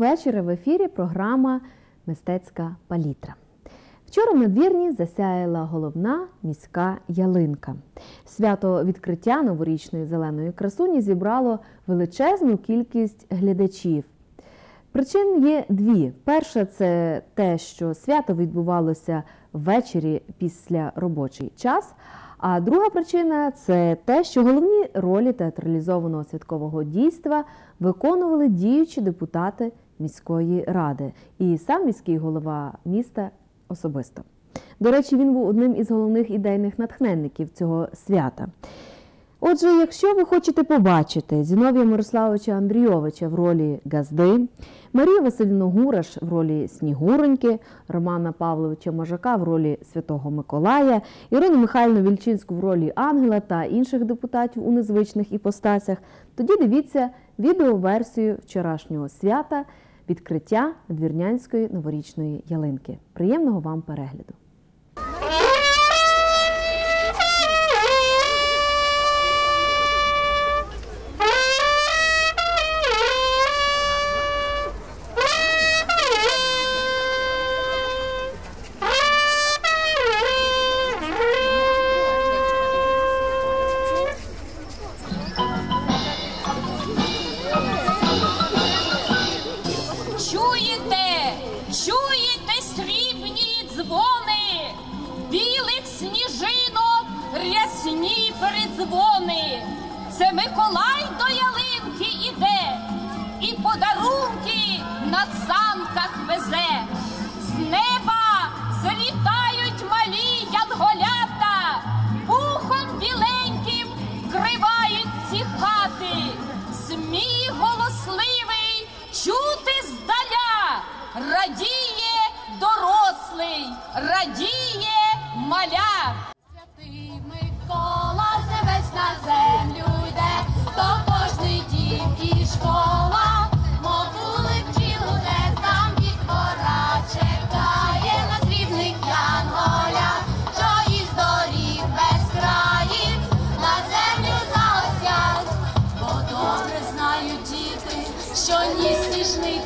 вечора в ефірі програма Мистецька палітра. Вчора на двірні засяяла головна міська ялинка. Свято відкриття новорічної зеленої красуні зібрало величезну кількість глядачів. Причин є дві: перша це те, що свято відбувалося ввечері після робочий час. А друга причина це те, що головні ролі театралізованого святкового дійства виконували діючі депутати міської ради і сам міський голова міста особисто. До речі, він був одним із головних ідейних натхненників цього свята. Отже, якщо ви хочете побачити Зіновія Мирославовича Андрійовича в ролі Газди, Марію Васильівну Гураш в ролі Снігуроньки, Романа Павловича Мажака в ролі Святого Миколая, Ірину Михайловну Вільчинську в ролі Ангела та інших депутатів у незвичних іпостасях, тоді дивіться відеоверсію вчорашнього свята відкриття Двірнянської новорічної ялинки. Приємного вам перегляду!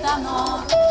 たの。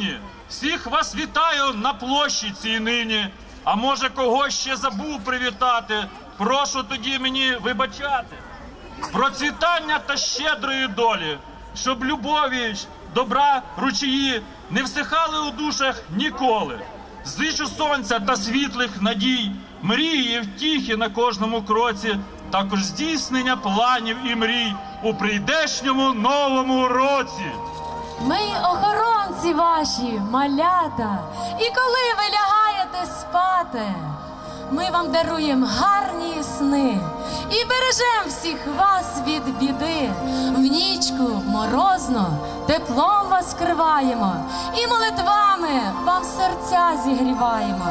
Газдині! Всіх вас вітаю на площі цій нині. А може, когось ще забув привітати. Прошу тоді мені вибачати. Процвітання та щедрої долі, щоб любові, добра, ручії не всихали у душах ніколи. Зичу сонця та світлих надій, мрії і втіхи на кожному кроці, також здійснення планів і мрій у прийдешньому новому році. Ми охоронці ваші, малята, і коли ви лягаєте спати, ми вам даруємо гарні сни і бережемо всіх вас від біди. В нічку морозно теплом вас криваємо і молитвами вам серця зігріваємо.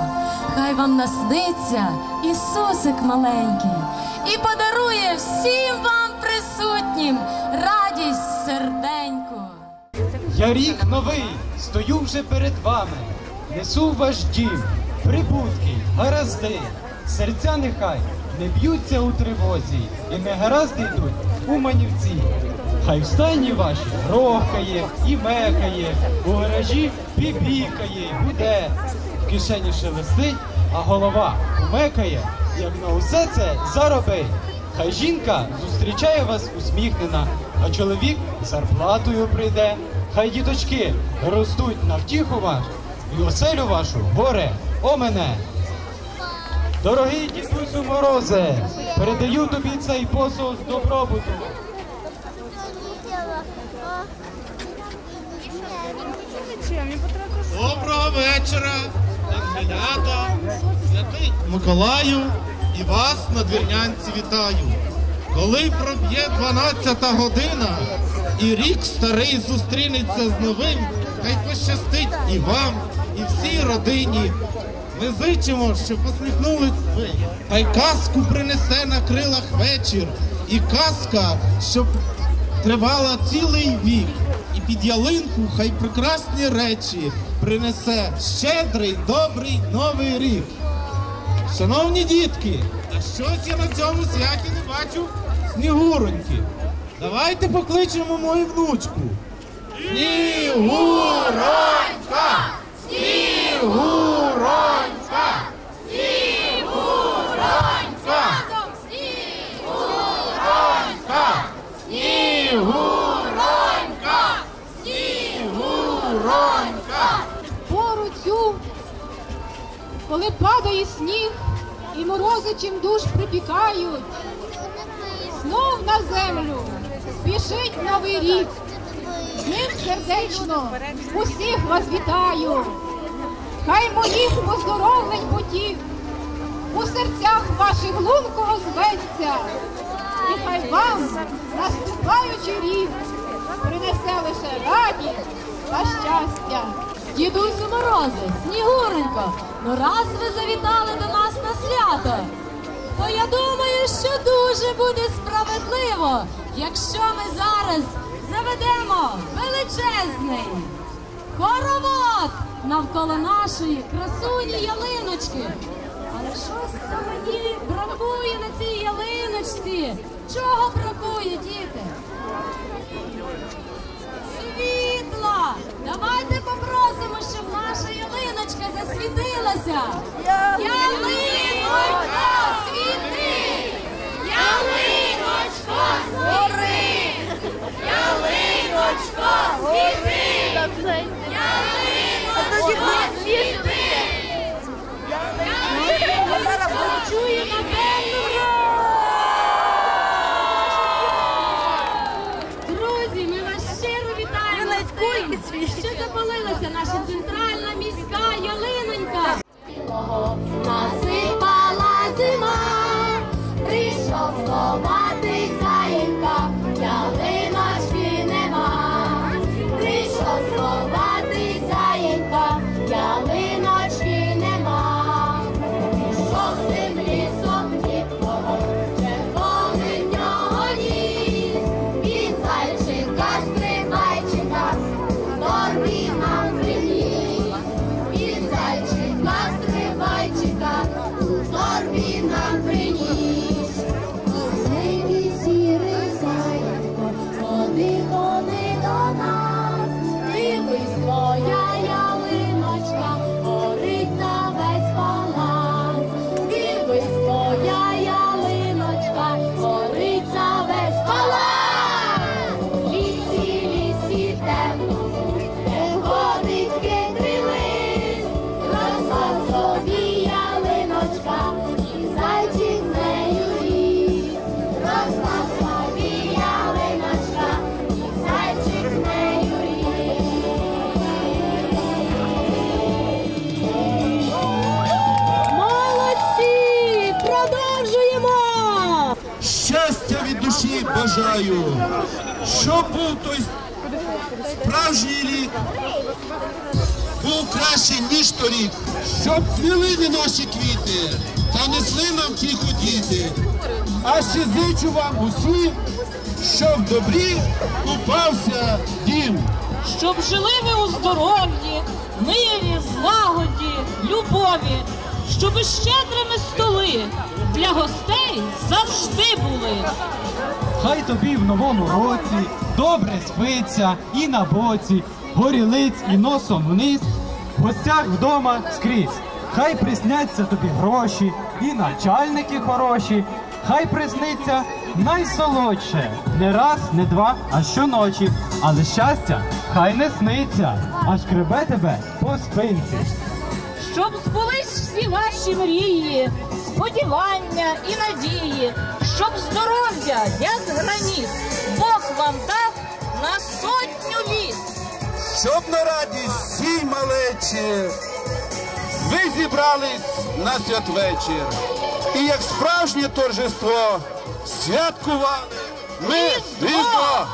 Хай вам насниться Ісусик маленький і подарує всім вам присутнім радість серденьку. Я рік новий, стою вже перед вами, несу в ваш дім, прибутки, гаразди, серця нехай не б'ються у тривозі, і не гаразди йдуть у манівці. Хай в стайні ваші рохкає і мекає, у гаражі бібікає, гуде, в кишені шелестить, а голова умекає, як на усе це заробить. Хай жінка зустрічає вас усміхнена, а чоловік зарплатою прийде. Хай діточки ростуть на втіху ваш, і оселю вашу горе омене. Дорогий дідусю Морозе, передаю тобі цей посол з добробуту. Доброго вечора, ангелята, святий Миколаю і вас на двірнянці вітаю. Коли проб'є 12 година і рік старий зустрінеться з новим, хай пощастить і вам, і всій родині. Ми зичимо, щоб посміхнулись ви. Хай казку принесе на крилах вечір, і казка, щоб тривала цілий вік. І під ялинку хай прекрасні речі принесе щедрий, добрий новий рік. Шановні дітки, а щось я на цьому святі не бачу снігуроньки. Давайте покличемо мою внучку. Снігуронька! Снігуронька! Снігуронька! Снігуронька! Снігуронька! Снігуронька! пору цю, коли падає сніг і морози чим душ припікають, знов на землю спішить новий рік. З ним сердечно усіх вас вітаю. Хай моїх поздоровлень потік у серцях ваших лунко озветься, і хай вам наступаючий рік принесе лише радість та щастя. Дідусю Морозе, Снігуренько, ну раз ви завітали до нас на свято, то я думаю, що дуже буде справедливо, якщо ми зараз заведемо величезний хоровод навколо нашої красуні ялиночки. Але щось там мені бракує на цій ялиночці. Чого бракує, діти? Світла! Давайте попросимо, щоб наша ялиночка засвітилася. Ялиночка, Ялиночка, світи! Душі бажаю, щоб був той справжній рік, був краще, ніж торік, щоб цвіли наші квіти та несли нам тихо діти. А ще зичу вам усім, щоб в добрі купався дім. Щоб жили ви у здоров'ї, мирі, злагоді, любові, щоб щедрими столи для гостей завжди були. хай тобі в новому році добре спиться і на боці, горілиць і носом вниз, гостях вдома скрізь. Хай присняться тобі гроші і начальники хороші, хай присниться найсолодше, не раз, не два, а щоночі. Але щастя хай не сниться, а шкребе тебе по спинці. Щоб збулись всі ваші мрії, сподівання і надії, щоб здоров'я, як граніт, Бог вам дав на сотню літ. щоб на радість всій малечі ви зібрались на святвечір. І як справжнє торжество святкували ми Різдво!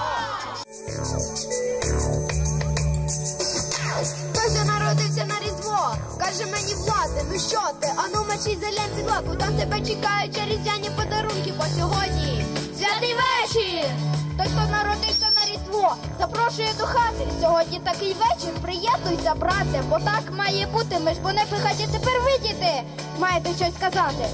Ну що ти? Ану мечі зеленці підлаку, там тебе чекають різдвяні подарунки, по сьогодні святий вечір. Той, хто народився на різдво, запрошує до хати. Сьогодні такий вечір, приєднуйся, брате, бо так має бути. Ми ж бо не пихаті тепер видіти. Маєте щось сказати?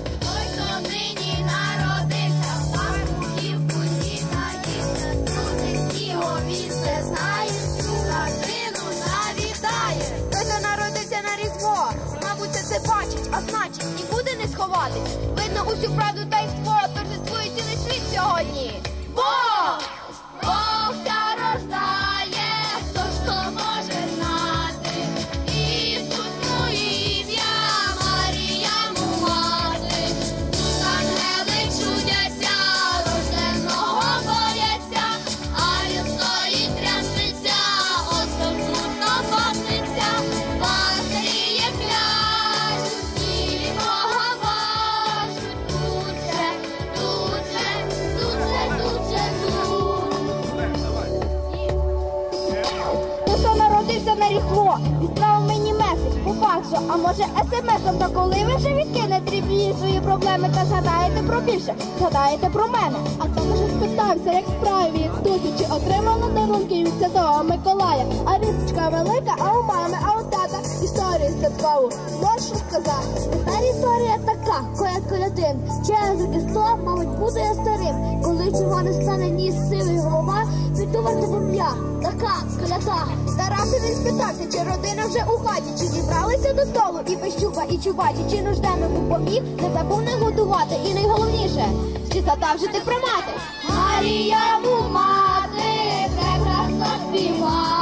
Хто на різдво, мабуть, це бачить, а значить, нікуди не сховатись. Видно усю правду та й йство, торжествує цілий світ сьогодні. Бог! На ріхло, відправив мені меседж по а може смс-ом, та коли ви вже відкинете дрібні свої проблеми та згадаєте про більше, згадаєте про мене. А там уже спитався, як від досі, чи отримала дарунки від Святого Миколая. А різочка велика, а у мами, а у тата історію святкову. Можу сказати, та історія така, кояд колядин. Через Різдво, мабуть, буду я старим. Коли чого не стане ні сили голова, піддувати я. Така коляда. Тараса він спитався, чи родина вже у хаті, чи зібралися до столу і пещука, і чубачі, чи нужденному поміг, не забув не готувати. І найголовніше, чи задав про мати. Марія мати, прекрасно співає,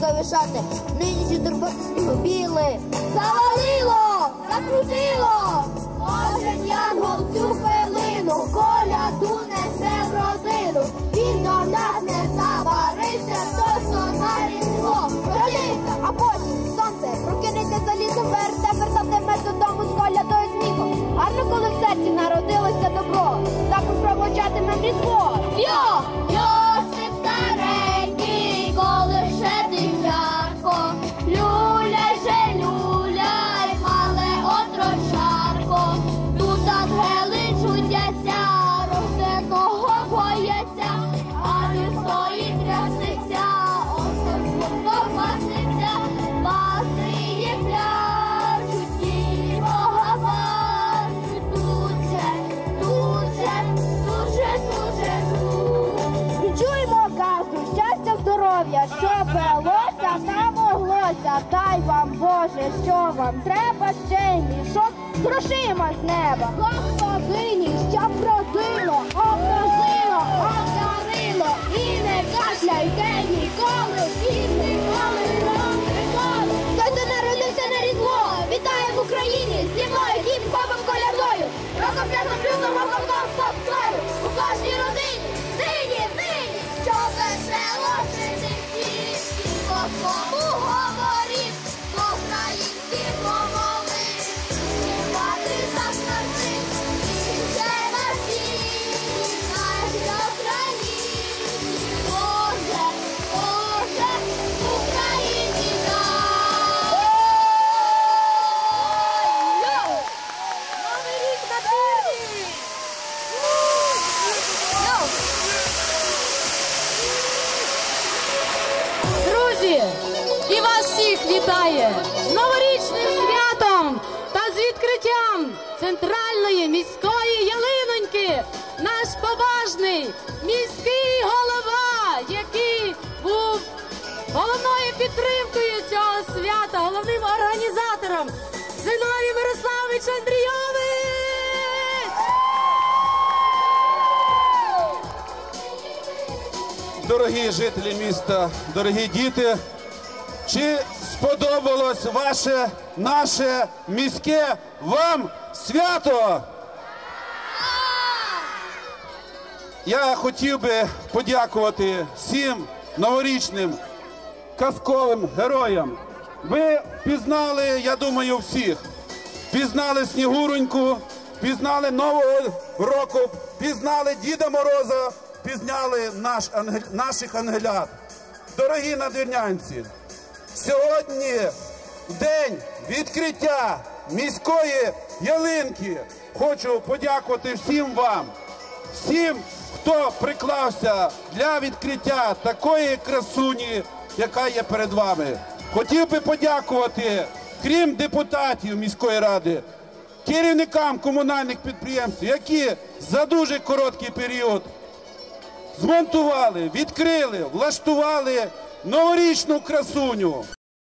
пересідкові шати, нині турботи снігобіли. Завалило, закрутило, Боже, що вам треба ще з грошима з неба. Господині, щоб родило, образило, обдарило, і не кашляйте ніколи, і ніколи, ніколи. Той, народився на різдво, вітає в Україні, зі мною хіп-хопом колядою. Разом п'ятом плюсом, вітає з новорічним святом та з відкриттям центральної міської ялиноньки наш поважний міський голова, який був головною підтримкою цього свята, головним організатором Зиновій Мирославович Андрійович! Дорогі жителі міста, дорогі діти, чи сподобалось ваше наше міське вам свято? Я хотів би подякувати всім новорічним казковим героям. Ви пізнали, я думаю, всіх. Пізнали Снігуроньку, пізнали Нового року, пізнали Діда Мороза, пізнали наш наших ангелят. Дорогі надвірнянці, сьогодні день відкриття міської ялинки хочу подякувати всім вам, всім, хто приклався для відкриття такої красуні, яка є перед вами. Хотів би подякувати, крім депутатів міської ради, керівникам комунальних підприємств, які за дуже короткий період змонтували, відкрили, влаштували новорічну красуню.